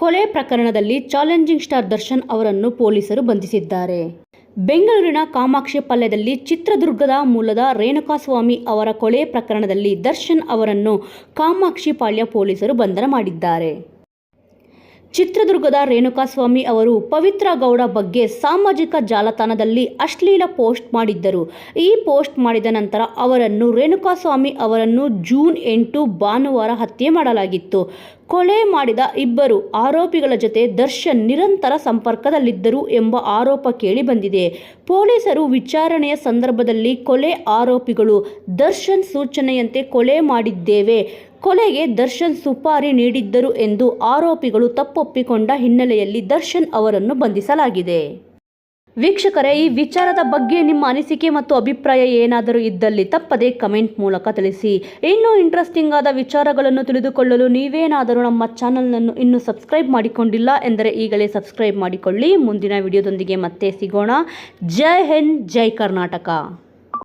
ಕೊಲೆ ಪ್ರಕರಣದಲ್ಲಿ challenging star Darshan ಅವರನ್ನು ಪೊಲೀಸರು ಬಂಧಿಸಿದ್ದಾರೆ. ಬೆಂಗಳೂರಿನ ಕಾಮಾಕ್ಷಿ ಪಲ್ಯದಲ್ಲಿ ಚಿತ್ರದುರ್ಗದ ಮೂಲದ ರೇಣುಕಾಸ್ವಾಮಿ ಅವರ ಕೊಲೆ ಪ್ರಕರಣದಲ್ಲಿ ದರ್ಶನ್ ಅವರನ್ನು ಕಾಮಾಕ್ಷಿ ಪಾಳ್ಯ ಪೊಲೀಸರು ಬಂಧನ ಮಾಡಿದ್ದಾರೆ. ಚಿತ್ರದುರ್ಗದ ರೇಣುಕಾಸ್ವಾಮಿ ಅವರು ಪವಿತ್ರ ಗೌಡ ಬಗ್ಗೆ ಸಾಮಾಜಿಕ ಜಾಲತಾಣದಲ್ಲಿ ಅಶ್ಲೀಲ ಪೋಸ್ಟ್ ಮಾಡಿದ್ದರು. ಈ ಪೋಸ್ಟ್ ಮಾಡಿದ ನಂತರ ಅವರನ್ನು ರೇಣುಕಾಸ್ವಾಮಿ ಅವರನ್ನು ಜೂನ್ ಎಂಟು ಭಾನುವಾರ ಹತ್ಯೆ ಮಾಡಲಾಗಿತ್ತು. ಕೊಲೆ ಮಾಡಿದ ಇಬ್ಬರು ಆರೋಪಿಗಳ ಜೊತೆ ದರ್ಶನ್ ನಿರಂತರ ಸಂಪರ್ಕದಲ್ಲಿದ್ದರು ಎಂಬ ಆರೋಪ ಕೇಳಿಬಂದಿದೆ ಪೊಲೀಸರು ವಿಚಾರಣೆಯ ಸಂದರ್ಭದಲ್ಲಿ ಕೊಲೆ ಆರೋಪಿಗಳು ದರ್ಶನ್ ಸೂಚನೆಯಂತೆ ಕೊಲೆ ಮಾಡಿದ್ದೇವೆ. ಕೊಲೆಗೆ ದರ್ಶನ್ ಸುಪಾರಿ ನೀಡಿದ್ದರು ಎಂದು ಆರೋಪಿಗಳು ತಪ್ಪೊಪ್ಪಿಕೊಂಡ ಹಿನ್ನೆಲೆಯಲ್ಲಿ ದರ್ಶನ್ ಅವರನ್ನು ಬಂಧಿಸಲಾಗಿದೆ. ವೀಕ್ಷಕರೇ, ಈ ವಿಚಾರದ ಬಗ್ಗೆ ನಿಮ್ಮ ಅನಿಸಿಕೆ ಮತ್ತು ಅಭಿಪ್ರಾಯ ಏನಾದರೂ ಇದ್ದಲ್ಲಿ ತಪ್ಪದೇ ಕಮೆಂಟ್ ಮೂಲಕ ತಿಳಿಸಿ. ಇನ್ನೂ ಇಂಟ್ರೆಸ್ಟಿಂಗ್ ಆದ ವಿಚಾರಗಳನ್ನು ತಿಳಿದುಕೊಳ್ಳಲು ನೀವೇನಾದರೂ ನಮ್ಮ ಚಾನಲ್ನನ್ನು ಇನ್ನೂ ಸಬ್ಸ್ಕ್ರೈಬ್ ಮಾಡಿಕೊಂಡಿಲ್ಲ ಎಂದರೆ ಈಗಲೇ ಸಬ್ಸ್ಕ್ರೈಬ್ ಮಾಡಿಕೊಳ್ಳಿ. ಮುಂದಿನ ವಿಡಿಯೋದೊಂದಿಗೆ ಮತ್ತೆ ಸಿಗೋಣ. ಜೈ ಹಿಂದ್, ಜೈ ಕರ್ನಾಟಕ.